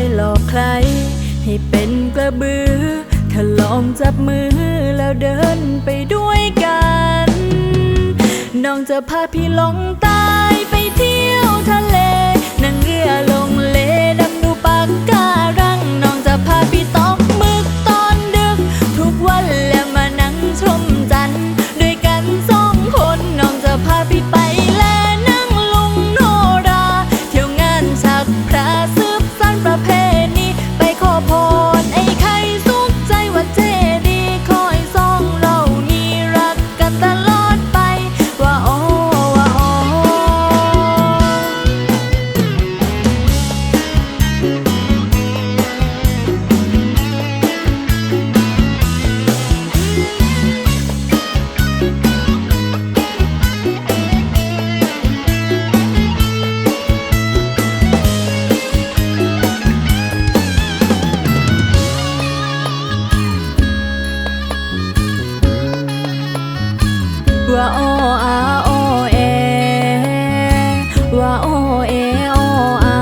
ย ใคร ให้เป็นกระบือ ถ้าลองจับมือแล้วเดินไปด้วยกัน น้องจะพาพี่ลงใต้ ออาโอเอว่าโอเอโออา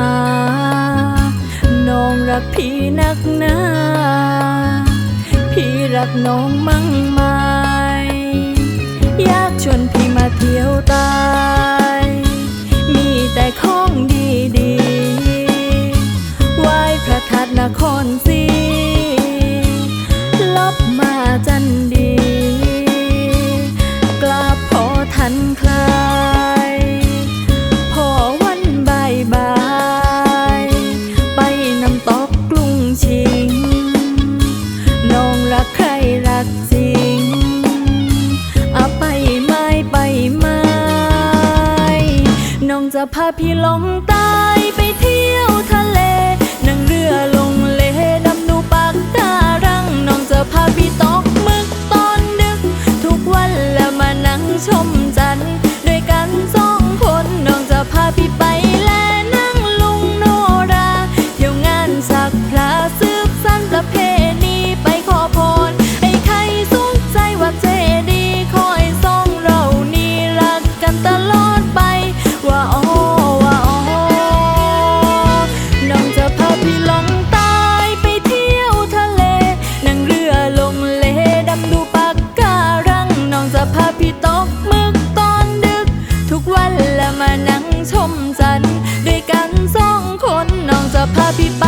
น้องรักพี่นักหนาพี่รักน้องมั่งไหมอยากชวนพี่ ทันคลายพอวันบายบายไปน้ำตอกกรุงชิง น้องรักใครรักจริงอาไปไม่ไปไม่ น้องจะพาพี่ลงใต้ ชมจันทร์ด้วยกันสองคนน้องจะพาพี่ไป